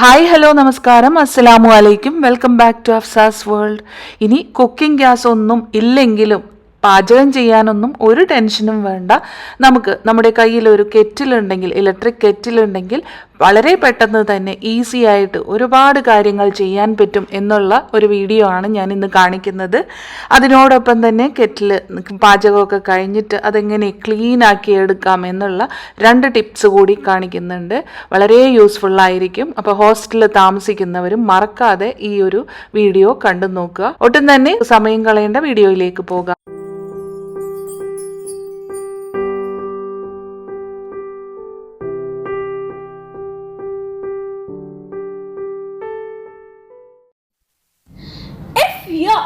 Hi hello നമസ്കാരം. അസ്സലാമു അലൈക്കും. Welcome back to Afsa's world ഇനി കുക്കിംഗ് ഗ്യാസ് ഒന്നും ഇല്ലെങ്കിലും പാചകം ചെയ്യാനൊന്നും ഒരു ടെൻഷനും വേണ്ട. നമുക്ക് നമ്മുടെ കയ്യിൽ ഒരു കെറ്റിലുണ്ടെങ്കിൽ ഇലക്ട്രിക് കെറ്റിലുണ്ടെങ്കിൽ വളരെ പെട്ടെന്ന് തന്നെ ഈസി ആയിട്ട് ഒരുപാട് കാര്യങ്ങൾ ചെയ്യാൻ പറ്റും എന്നുള്ള ഒരു വീഡിയോ ആണ് ഞാൻ ഇന്ന് കാണിക്കുന്നത്. അതിനോടൊപ്പം തന്നെ കെറ്റിൽ പാചകമൊക്കെ കഴിഞ്ഞിട്ട് അതെങ്ങനെ ക്ലീൻ ആക്കി എടുക്കാം എന്നുള്ള രണ്ട് ടിപ്സ് കൂടി കാണിക്കുന്നുണ്ട്. വളരെ യൂസ്ഫുൾ ആയിരിക്കും. അപ്പോൾ ഹോസ്റ്റലിൽ താമസിക്കുന്നവരും മറക്കാതെ ഈ ഒരു വീഡിയോ കണ്ടു നോക്കുക ഒട്ടും തന്നെ സമയം കളയേണ്ട വീഡിയോയിലേക്ക് പോകാം.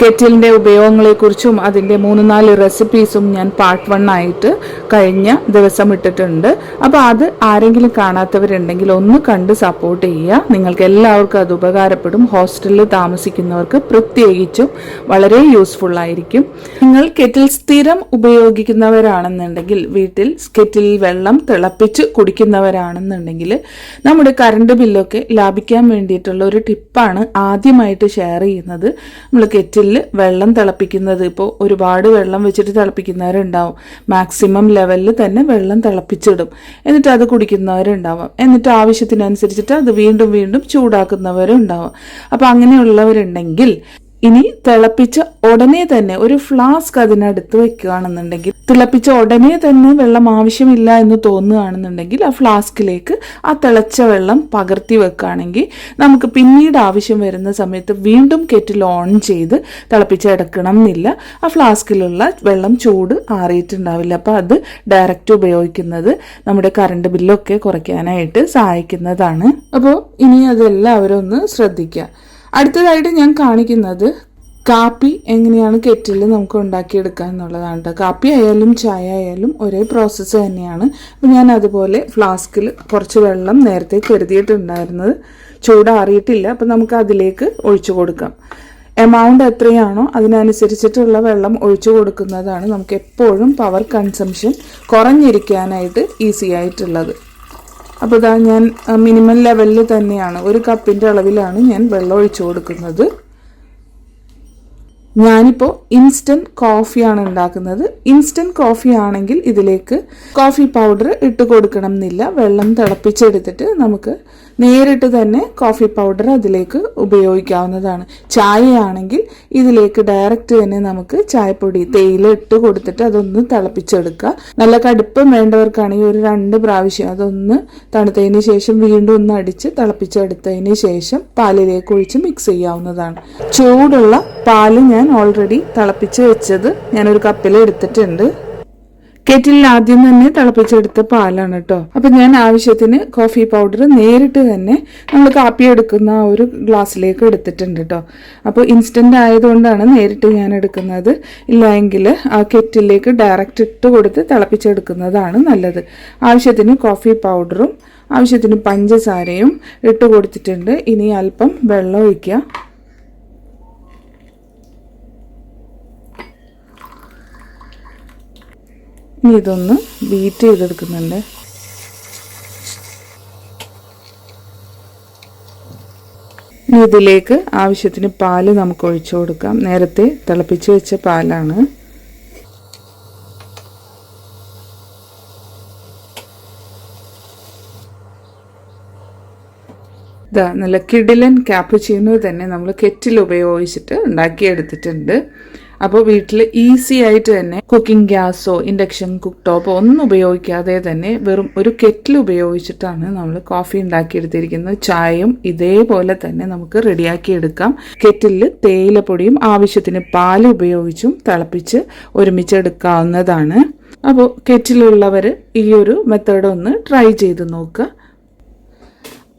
കെറ്റിലിന്റെ ഉപയോഗങ്ങളെക്കുറിച്ചും അതിന്റെ മൂന്ന് നാല് റെസിപ്പീസും ഞാൻ പാർട്ട് വൺ ആയിട്ട് കഴിഞ്ഞ ദിവസം ഇട്ടിട്ടുണ്ട്. അപ്പോൾ അത് ആരെങ്കിലും കാണാത്തവരുണ്ടെങ്കിൽ ഒന്ന് കണ്ട് സപ്പോർട്ട് ചെയ്യുക. നിങ്ങൾക്ക് എല്ലാവർക്കും അത് ഉപകാരപ്പെടും. ഹോസ്റ്റലിൽ താമസിക്കുന്നവർക്ക് പ്രത്യേകിച്ചും വളരെ യൂസ്ഫുൾ ആയിരിക്കും. നിങ്ങൾ കെറ്റിൽ സ്ഥിരം ഉപയോഗിക്കുന്നവരാണെന്നുണ്ടെങ്കിൽ വീട്ടിൽ കെറ്റിൽ വെള്ളം തിളപ്പിച്ച് കുടിക്കുന്നവരാണെന്നുണ്ടെങ്കിൽ നമ്മുടെ കറണ്ട് ബില്ലൊക്കെ ലാഭിക്കാൻ വേണ്ടിയിട്ടുള്ള ഒരു ടിപ്പാണ് ആദ്യമായിട്ട് ഷെയർ ചെയ്യുന്നത്. നമ്മൾ കെറ്റിൽ വെള്ളം തിളപ്പിക്കുന്നത്. ഇപ്പോൾ ഒരുപാട് വെള്ളം വെച്ചിട്ട് തിളപ്പിക്കുന്നവരുണ്ടാവും. മാക്സിമം ലെവലിൽ തന്നെ വെള്ളം തിളപ്പിച്ചിടും. എന്നിട്ട് അത് കുടിക്കുന്നവരുണ്ടാവാം. എന്നിട്ട് ആവശ്യത്തിനനുസരിച്ചിട്ട് അത് വീണ്ടും വീണ്ടും ചൂടാക്കുന്നവരും ഉണ്ടാവും അപ്പോൾ അങ്ങനെയുള്ളവരുണ്ടെങ്കിൽ ഇനി തിളപ്പിച്ച ഉടനെ തന്നെ ഒരു ഫ്ലാസ്ക് അതിനടുത്ത് വെക്കുകയാണെന്നുണ്ടെങ്കിൽ തിളപ്പിച്ച ഉടനെ തന്നെ വെള്ളം ആവശ്യമില്ല എന്ന് തോന്നുകയാണെന്നുണ്ടെങ്കിൽ ആ ഫ്ലാസ്കിലേക്ക് ആ തിളച്ച വെള്ളം പകർത്തി വെക്കുകയാണെങ്കിൽ നമുക്ക് പിന്നീട് ആവശ്യം വരുന്ന സമയത്ത് വീണ്ടും കെറ്റിൽ ഓൺ ചെയ്ത് തിളപ്പിച്ച് എടുക്കണം എന്നില്ല ആ ഫ്ലാസ്കിലുള്ള വെള്ളം ചൂട് ആറിയിട്ടുണ്ടാവില്ല. അപ്പോൾ അത് ഡയറക്റ്റ് ഉപയോഗിക്കുന്നത് നമ്മുടെ കറണ്ട് ബില്ലൊക്കെ കുറയ്ക്കാനായിട്ട് സഹായിക്കുന്നതാണ്. അപ്പോൾ ഇനി അതെല്ലാവരും ഒന്ന് ശ്രദ്ധിക്കുക. അടുത്തതായിട്ട് ഞാൻ കാണിക്കുന്നത് കാപ്പി എങ്ങനെയാണ് കെറ്റിൽ നമുക്ക് ഉണ്ടാക്കിയെടുക്കുക എന്നുള്ളതാണ് കേട്ടോ കാപ്പി ആയാലും ചായ ആയാലും ഒരേ പ്രോസസ്സ് തന്നെയാണ്. അപ്പം ഞാൻ അതുപോലെ ഫ്ലാസ്കിൽ കുറച്ച് വെള്ളം നേരത്തെ കരുതിയിട്ടുണ്ടായിരുന്നത്. ചൂടാറിയിട്ടില്ല. അപ്പം നമുക്ക് അതിലേക്ക് ഒഴിച്ചു കൊടുക്കാം. എമൗണ്ട് എത്രയാണോ അതിനനുസരിച്ചിട്ടുള്ള വെള്ളം ഒഴിച്ചു കൊടുക്കുന്നതാണ് നമുക്ക് എപ്പോഴും പവർ കൺസംഷൻ കുറഞ്ഞിരിക്കാനായിട്ട് ഈസി ആയിട്ടുള്ളത്. അപ്പോൾ ഇതാ ഞാൻ മിനിമം ലെവലിൽ തന്നെയാണ്. ഒരു കപ്പിന്റെ അളവിലാണ് ഞാൻ വെള്ളം ഒഴിച്ചു കൊടുക്കുന്നത്. ഞാനിപ്പോൾ ഇൻസ്റ്റന്റ് കോഫിയാണ് ഉണ്ടാക്കുന്നത്. ഇൻസ്റ്റന്റ് കോഫി ആണെങ്കിൽ ഇതിലേക്ക് കോഫി പൗഡർ ഇട്ട് കൊടുക്കണം എന്നില്ല വെള്ളം തിളപ്പിച്ചെടുത്തിട്ട് നമുക്ക് നേരിട്ട് തന്നെ കോഫി പൗഡർ അതിലേക്ക് ഉപയോഗിക്കാവുന്നതാണ്. ചായയാണെങ്കിൽ ഇതിലേക്ക് ഡയറക്റ്റ് തന്നെ നമുക്ക് ചായപ്പൊടി തേയില ഇട്ട് കൊടുത്തിട്ട് അതൊന്ന് തിളപ്പിച്ചെടുക്കുക. നല്ല കടുപ്പം വേണ്ടവർക്കാണെങ്കിൽ ഒരു രണ്ട് പ്രാവശ്യം അതൊന്ന് തണുത്തതിന് ശേഷം വീണ്ടും ഒന്ന് അടിച്ച് തിളപ്പിച്ചെടുത്തതിന് ശേഷം പാലിലേക്ക് ഒഴിച്ച് മിക്സ് ചെയ്യാവുന്നതാണ്. ചൂടുള്ള പാൽ ഞാൻ ഓൾറെഡി തിളപ്പിച്ച് വെച്ചത് ഞാനൊരു കപ്പിൽ എടുത്തിട്ടുണ്ട്. കെറ്റിലിൽ ആദ്യം തന്നെ തിളപ്പിച്ചെടുത്ത പാലാണ് കേട്ടോ. അപ്പം ഞാൻ ആവശ്യത്തിന് കോഫി പൗഡർ നേരിട്ട് തന്നെ നമ്മൾ കാപ്പി എടുക്കുന്ന ആ ഒരു ഗ്ലാസ്സിലേക്ക് എടുത്തിട്ടുണ്ട് കേട്ടോ. അപ്പോൾ ഇൻസ്റ്റന്റ് ആയതുകൊണ്ടാണ് നേരിട്ട് ഞാൻ എടുക്കുന്നത്. ഇല്ലെങ്കിൽ ആ കെറ്റിലേക്ക് ഡയറക്റ്റ് ഇട്ട് കൊടുത്ത് തിളപ്പിച്ചെടുക്കുന്നതാണ് നല്ലത്. ആവശ്യത്തിന് കോഫി പൗഡറും ആവശ്യത്തിന് പഞ്ചസാരയും ഇട്ട് കൊടുത്തിട്ടുണ്ട്. ഇനി അല്പം വെള്ളം ഒഴിക്കുക. ഇനി ഇതൊന്ന് ബീറ്റ് ചെയ്തെടുക്കുന്നുണ്ട്. ഇനി ഇതിലേക്ക് ആവശ്യത്തിന് പാൽ നമുക്ക് ഒഴിച്ചു കൊടുക്കാം. നേരത്തെ തിളപ്പിച്ച് വെച്ച പാലാണ്. ഇതാ നല്ല കിടിലൻ ക്യാപ്പ് ചെയ്യുന്നത് തന്നെ നമ്മൾ കെറ്റിൽ ഉപയോഗിച്ചിട്ട് ഉണ്ടാക്കിയെടുത്തിട്ടുണ്ട്. അപ്പോൾ വീട്ടിൽ ഈസി ആയിട്ട് തന്നെ കുക്കിംഗ് ഗ്യാസോ ഇൻഡക്ഷൻ കുക്ക് ടോപ്പോ ഒന്നും ഉപയോഗിക്കാതെ തന്നെ വെറും ഒരു കെറ്റിൽ ഉപയോഗിച്ചിട്ടാണ് നമ്മൾ കോഫി ഉണ്ടാക്കിയെടുത്തിരിക്കുന്നത്. ചായയും ഇതേപോലെ തന്നെ നമുക്ക് റെഡിയാക്കി എടുക്കാം. കെറ്റിലിൽ തേയിലപ്പൊടിയും ആവശ്യത്തിന് പാൽ ഉപയോഗിച്ചും തിളപ്പിച്ച് ഒരുമിച്ചെടുക്കാവുന്നതാണ് അപ്പോൾ കെറ്റിലുള്ളവർ ഈ ഒരു മെത്തേഡ് ഒന്ന് ട്രൈ ചെയ്ത് നോക്കുക.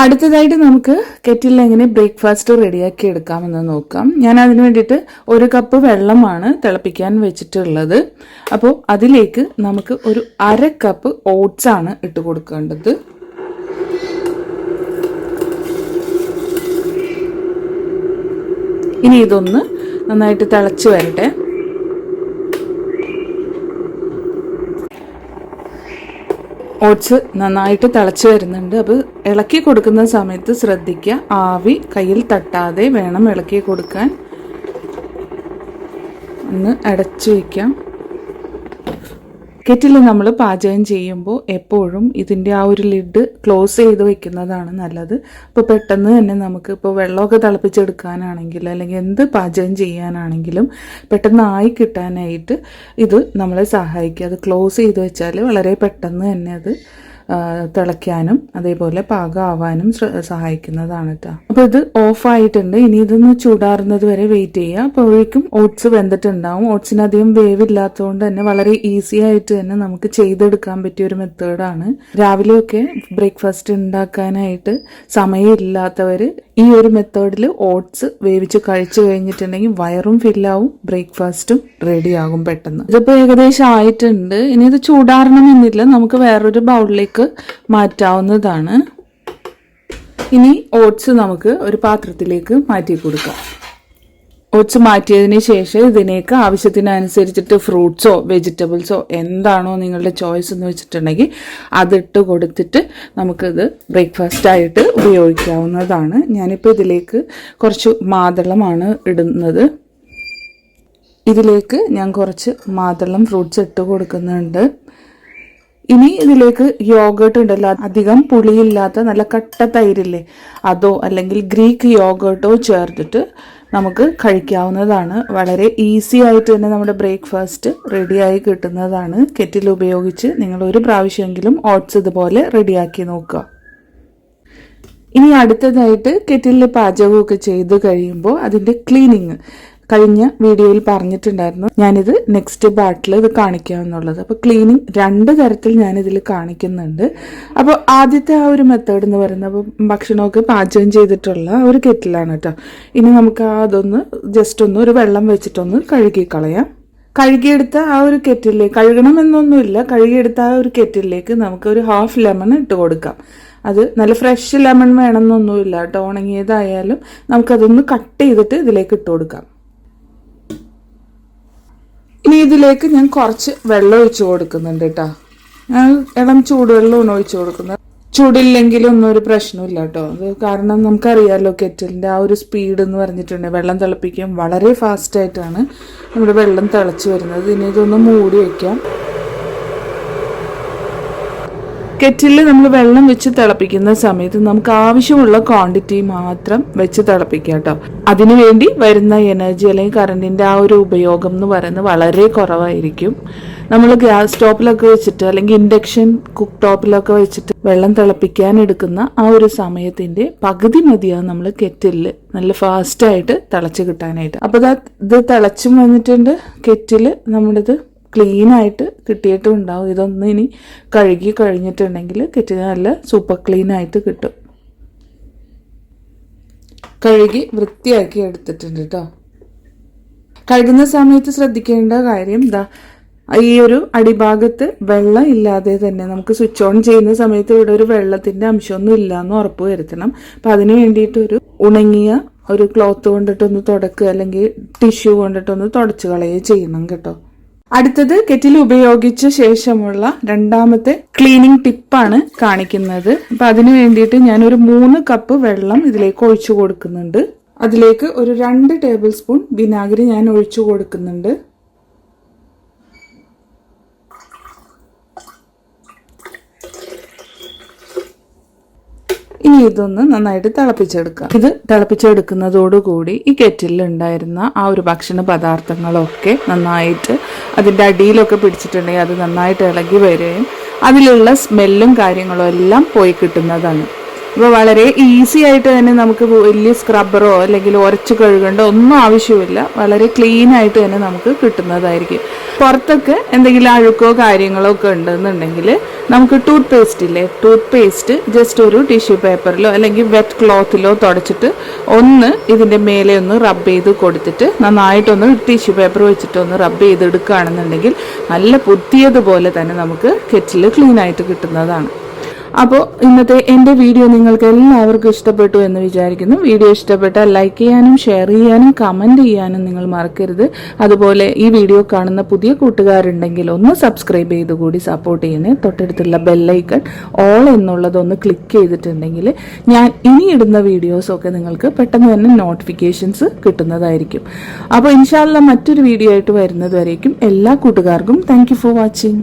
അടുത്തതായിട്ട് നമുക്ക് കെറ്റിലിൽ എങ്ങനെ ബ്രേക്ക്ഫാസ്റ്റ് റെഡിയാക്കി എടുക്കാമെന്ന് നോക്കാം. ഞാൻ അതിന് വേണ്ടിയിട്ട് ഒരു കപ്പ് വെള്ളമാണ് തിളപ്പിക്കാൻ വെച്ചിട്ടുള്ളത്. അപ്പോൾ അതിലേക്ക് നമുക്ക് ഒരു അര കപ്പ് ഓട്സ് ആണ് ഇട്ട് കൊടുക്കേണ്ടത്. ഇനി ഇതൊന്ന് നന്നായിട്ട് തിളച്ച് വരട്ടെ. ഓട്സ് നന്നായിട്ട് തിളച്ച് വരുന്നുണ്ട്. അപ്പോൾ ഇളക്കി കൊടുക്കുന്ന സമയത്ത് ശ്രദ്ധിക്കുക. ആവി കയ്യിൽ തട്ടാതെ വേണം ഇളക്കി കൊടുക്കാൻ. ഒന്ന് അടച്ചു വയ്ക്കാം. കെറ്റിൽ നമ്മൾ പാചകം ചെയ്യുമ്പോൾ എപ്പോഴും ഇതിന്റെ ആ ഒരു ലിഡ് ക്ലോസ് ചെയ്ത് വെക്കുന്നതാണ് നല്ലത്. ഇപ്പോൾ പെട്ടെന്ന് തന്നെ നമുക്ക് ഇപ്പോൾ വെള്ളമൊക്കെ തിളപ്പിച്ചെടുക്കാനാണെങ്കിൽ അല്ലെങ്കിൽ എന്ത് പാചകം ചെയ്യാനാണെങ്കിലും പെട്ടെന്ന് ആയി കിട്ടാനായിട്ട് ഇത് നമ്മളെ സഹായിക്കും. അത് ക്ലോസ് ചെയ്ത് വെച്ചാൽ വളരെ പെട്ടെന്ന് തന്നെ അത് തിളയ്ക്കാനും അതേപോലെ പാകമാവാനും സഹായിക്കുന്നതാണ് കേട്ടോ അപ്പോൾ ഇത് ഓഫ് ആയിട്ടുണ്ട് ഇനി ഇതൊന്ന് ചൂടാറുന്നത് വരെ വെയിറ്റ് ചെയ്യുക അപ്പോഴേക്കും ഓട്സ് വെന്തിട്ടുണ്ടാവും. ഓട്സിന് അധികം വേവ് ഇല്ലാത്തതുകൊണ്ട് തന്നെ വളരെ ഈസി ആയിട്ട് തന്നെ നമുക്ക് ചെയ്തെടുക്കാൻ പറ്റിയ ഒരു മെത്തേഡാണ് രാവിലെയൊക്കെ ബ്രേക്ക്ഫാസ്റ്റ് ഉണ്ടാക്കാനായിട്ട് സമയമില്ലാത്തവർ ഈ ഒരു മെത്തേഡിൽ ഓട്സ് വേവിച്ച് കഴിച്ചു കഴിഞ്ഞിട്ടുണ്ടെങ്കിൽ വയറും ഫില്ലാവും ബ്രേക്ക്ഫാസ്റ്റും റെഡിയാകും പെട്ടെന്ന്. ഇതിപ്പോൾ ഏകദേശം ആയിട്ടുണ്ട്. ഇനി ഇത് ചൂടാറണമെന്നില്ല. നമുക്ക് വേറൊരു ബൗളിലേക്ക് മാറ്റാവുന്നതാണ്. ഇനി ഓട്സ് നമുക്ക് ഒരു പാത്രത്തിലേക്ക് മാറ്റി കൊടുക്കാം. ഓട്സ് മാറ്റിയതിന് ശേഷം ഇതിനേക്ക് ആവശ്യത്തിനനുസരിച്ചിട്ട് ഫ്രൂട്ട്സോ വെജിറ്റബിൾസോ എന്താണോ നിങ്ങളുടെ ചോയ്സ് എന്ന് വെച്ചിട്ടുണ്ടെങ്കിൽ അതിട്ട് കൊടുത്തിട്ട് നമുക്കിത് ബ്രേക്ക്ഫാസ്റ്റ് ആയിട്ട് ഉപയോഗിക്കാവുന്നതാണ്. ഞാനിപ്പോൾ ഇതിലേക്ക് കുറച്ച് മാതളമാണ് ഇടുന്നത്. ഇതിലേക്ക് ഞാൻ കുറച്ച് മാതളം ഫ്രൂട്ട്സ് ഇട്ട് കൊടുക്കുന്നുണ്ട്. ഇനി ഇതിലേക്ക് യോഗേർട്ട് ഉണ്ടല്ലോ അധികം പുളിയില്ലാത്ത നല്ല കട്ട തൈരില്ലേ അതോ അല്ലെങ്കിൽ ഗ്രീക്ക് യോഗേർട്ടോ ചേർത്തിട്ട് നമുക്ക് കഴിക്കാവുന്നതാണ്. വളരെ ഈസി ആയിട്ട് തന്നെ നമ്മുടെ ബ്രേക്ക്ഫാസ്റ്റ് റെഡിയായി കിട്ടുന്നതാണ്. കെറ്റിൽ ഉപയോഗിച്ച് നിങ്ങൾ ഒരു പ്രാവശ്യമെങ്കിലും ഓട്സ് ഇതുപോലെ റെഡിയാക്കി നോക്കുക. ഇനി അടുത്തതായിട്ട് കെറ്റിലിൽ പാചകമൊക്കെ ചെയ്ത് കഴിയുമ്പോൾ അതിന്റെ ക്ലീനിങ് കഴിഞ്ഞ വീഡിയോയിൽ പറഞ്ഞിട്ടുണ്ടായിരുന്നു. ഞാനിത് നെക്സ്റ്റ് പാർട്ടിൽ ഇത് കാണിക്കാമെന്നുള്ളത്. അപ്പോൾ ക്ലീനിങ് രണ്ട് തരത്തിൽ ഞാനിതിൽ കാണിക്കുന്നുണ്ട്. അപ്പോൾ ആദ്യത്തെ ആ ഒരു മെത്തേഡ് എന്ന് പറയുന്നത് അപ്പോൾ ഭക്ഷണമൊക്കെ പാചകം ചെയ്തിട്ടുള്ള ഒരു കെറ്റിലാണ് കേട്ടോ. ഇനി നമുക്ക് അതൊന്ന് ജസ്റ്റ് ഒന്ന് ഒരു വെള്ളം വെച്ചിട്ടൊന്ന് കഴുകി കളയാം കഴുകിയെടുത്ത ആ ഒരു കെറ്റിലേക്ക് കഴുകണമെന്നൊന്നുമില്ല കഴുകിയെടുത്ത ആ ഒരു കെറ്റിലേക്ക് നമുക്ക് ഒരു ഹാഫ് ലെമൺ ഇട്ട് കൊടുക്കാം. അത് നല്ല ഫ്രഷ് ലെമൺ വേണമെന്നൊന്നുമില്ല കേട്ടോ. ഉണങ്ങിയതായാലും നമുക്കതൊന്ന് കട്ട് ചെയ്തിട്ട് ഇതിലേക്ക് ഇട്ട് കൊടുക്കാം. ഇനി ഇതിലേക്ക് ഞാൻ കുറച്ച് വെള്ളം ഒഴിച്ചു കൊടുക്കുന്നുണ്ട് കേട്ടോ. ഞാൻ ഇളം ചൂടുവെള്ളമാണ് ഒഴിച്ചു കൊടുക്കുന്നത്. ചൂടില്ലെങ്കിലും ഒന്നും ഒരു പ്രശ്നമില്ല കേട്ടോ. അത് കാരണം നമുക്കറിയാമല്ലോ കെറ്റലിന്റെ ആ ഒരു സ്പീഡ് എന്ന് പറഞ്ഞിട്ടുണ്ടെങ്കിൽ വെള്ളം തിളപ്പിക്കാൻ വളരെ ഫാസ്റ്റായിട്ടാണ് നമ്മുടെ വെള്ളം തിളച്ച് വരുന്നത്. ഇനി ഇതൊന്ന് മൂടി വയ്ക്കാം കെറ്റിൽ നമ്മൾ വെള്ളം വെച്ച് തിളപ്പിക്കുന്ന സമയത്ത് നമുക്ക് ആവശ്യമുള്ള ക്വാണ്ടിറ്റി മാത്രം വെച്ച് തിളപ്പിക്കുക കേട്ടോ അതിനുവേണ്ടി വരുന്ന എനർജി അല്ലെങ്കിൽ കറണ്ടിന്റെ ആ ഒരു ഉപയോഗം എന്ന് പറയുന്നത് വളരെ കുറവായിരിക്കും. നമ്മൾ ഗ്യാസ് സ്റ്റോപ്പിലൊക്കെ വെച്ചിട്ട് അല്ലെങ്കിൽ ഇൻഡക്ഷൻ കുക്ക് ടോപ്പിലൊക്കെ വെച്ചിട്ട് വെള്ളം തിളപ്പിക്കാൻ എടുക്കുന്ന ആ ഒരു സമയത്തിന്റെ പകുതി മതിയാവും നമ്മൾ കെറ്റിലിൽ നല്ല ഫാസ്റ്റായിട്ട് തിളച്ച് കിട്ടാനായിട്ട്. അപ്പോൾ ദാ ഇത് തിളച്ചും വന്നിട്ടുണ്ട്. കെറ്റിൽ നമ്മുടേത് ക്ലീൻ ആയിട്ട് കിട്ടിയിട്ടും ഉണ്ടാവും ഇതൊന്ന് ഇനി കഴുകി കഴിഞ്ഞിട്ടുണ്ടെങ്കിൽ കിറ്റിന് നല്ല സൂപ്പർ ക്ലീൻ ആയിട്ട് കിട്ടും. കഴുകി വൃത്തിയാക്കി എടുത്തിട്ടുണ്ട് കേട്ടോ കഴുകുന്ന സമയത്ത് ശ്രദ്ധിക്കേണ്ട കാര്യം ഇതാ ഈ ഒരു അടിഭാഗത്ത് വെള്ളം ഇല്ലാതെ തന്നെ നമുക്ക് സ്വിച്ച് ഓൺ ചെയ്യുന്ന സമയത്ത് ഇവിടെ ഒരു വെള്ളത്തിന്റെ അംശമൊന്നും ഇല്ല എന്ന് ഉറപ്പ് വരുത്തണം. അപ്പൊ അതിന് വേണ്ടിയിട്ട് ഒരു ഉണങ്ങിയ ഒരു ക്ലോത്ത് കൊണ്ടിട്ടൊന്ന് തുടക്കുക അല്ലെങ്കിൽ ടിഷ്യൂ കൊണ്ടിട്ടൊന്ന് തുടച്ചു കളയുകയോ ചെയ്യണം കേട്ടോ. അടുത്തത് കെറ്റിൽ ഉപയോഗിച്ച ശേഷമുള്ള രണ്ടാമത്തെ ക്ലീനിങ് ടിപ്പാണ് കാണിക്കുന്നത്. അപ്പൊ അതിനു വേണ്ടിയിട്ട് ഞാൻ ഒരു മൂന്ന് കപ്പ് വെള്ളം ഇതിലേക്ക് ഒഴിച്ചു കൊടുക്കുന്നുണ്ട്. അതിലേക്ക് ഒരു രണ്ട് ടേബിൾ സ്പൂൺ വിനാഗിരി ഞാൻ ഒഴിച്ചു കൊടുക്കുന്നുണ്ട്. ഇനി ഇതൊന്ന് നന്നായിട്ട് തിളപ്പിച്ചെടുക്കാം ഇത് തിളപ്പിച്ചെടുക്കുന്നതോടുകൂടി ഈ കെറ്റിലിൽ ഉണ്ടായിരുന്ന ആ ഒരു ഭക്ഷണ പദാർത്ഥങ്ങളൊക്കെ നന്നായിട്ട് അതിന്റെ അടിയിലൊക്കെ പിടിച്ചിട്ടുണ്ടെങ്കിൽ അത് നന്നായിട്ട് ഇളകി വരികയും അതിലുള്ള സ്മെല്ലും കാര്യങ്ങളും എല്ലാം പോയി കിട്ടുന്നതാണ്. അപ്പോൾ വളരെ ഈസി ആയിട്ട് തന്നെ നമുക്ക് വലിയ സ്ക്രബ്ബറോ അല്ലെങ്കിൽ ഉരച്ച് കഴുകേണ്ട ഒന്നും ആവശ്യമില്ല. വളരെ ക്ലീൻ ആയിട്ട് തന്നെ നമുക്ക് കിട്ടുന്നതായിരിക്കും. പുറത്തൊക്കെ എന്തെങ്കിലും അഴുക്കോ കാര്യങ്ങളോ ഒക്കെ ഉണ്ടെന്നുണ്ടെങ്കിൽ നമുക്ക് ടൂത്ത് പേസ്റ്റ് ഇല്ലേ? ടൂത്ത് പേസ്റ്റ് ജസ്റ്റ് ഒരു ടിഷ്യൂ പേപ്പറിലോ അല്ലെങ്കിൽ വെറ്റ് ക്ലോത്തിലോ തുടച്ചിട്ട് ഒന്ന് ഇതിന്റെ മേലെ ഒന്ന് റബ്ബ് ചെയ്ത് കൊടുത്തിട്ട് നന്നായിട്ടൊന്ന് ടിഷ്യൂ പേപ്പർ വെച്ചിട്ട് ഒന്ന് റബ്ബ് ചെയ്തെടുക്കുകയാണെന്നുണ്ടെങ്കിൽ നല്ല പുതിയതുപോലെ തന്നെ നമുക്ക് കെറ്റിൽ ക്ലീൻ ആയിട്ട് കിട്ടുന്നതാണ്. അപ്പോൾ ഇന്നത്തെ എന്റെ വീഡിയോ നിങ്ങൾക്ക് എല്ലാവർക്കും ഇഷ്ടപ്പെട്ടു എന്ന് വിചാരിക്കുന്നു. വീഡിയോ ഇഷ്ടപ്പെട്ടാൽ ലൈക്ക് ചെയ്യാനും ഷെയർ ചെയ്യാനും കമന്റ് ചെയ്യാനും നിങ്ങൾ മറക്കരുത്. അതുപോലെ ഈ വീഡിയോ കാണുന്ന പുതിയ കൂട്ടുകാരുണ്ടെങ്കിൽ ഒന്ന് സബ്സ്ക്രൈബ് ചെയ്ത് കൂടി സപ്പോർട്ട് ചെയ്യണേ. തൊട്ടടുത്തുള്ള ബെല്ലൈക്കൺ ഓൾ എന്നുള്ളതൊന്ന് ക്ലിക്ക് ചെയ്തിട്ടുണ്ടെങ്കിൽ ഞാൻ ഇനി ഇടുന്ന വീഡിയോസൊക്കെ നിങ്ങൾക്ക് പെട്ടെന്ന് തന്നെ നോട്ടിഫിക്കേഷൻസ് കിട്ടുന്നതായിരിക്കും. അപ്പോൾ ഇൻഷാല്ല മറ്റൊരു വീഡിയോ ആയിട്ട് വരുന്നതുവരേക്കും എല്ലാ കൂട്ടുകാർക്കും താങ്ക് ഫോർ വാച്ചിങ്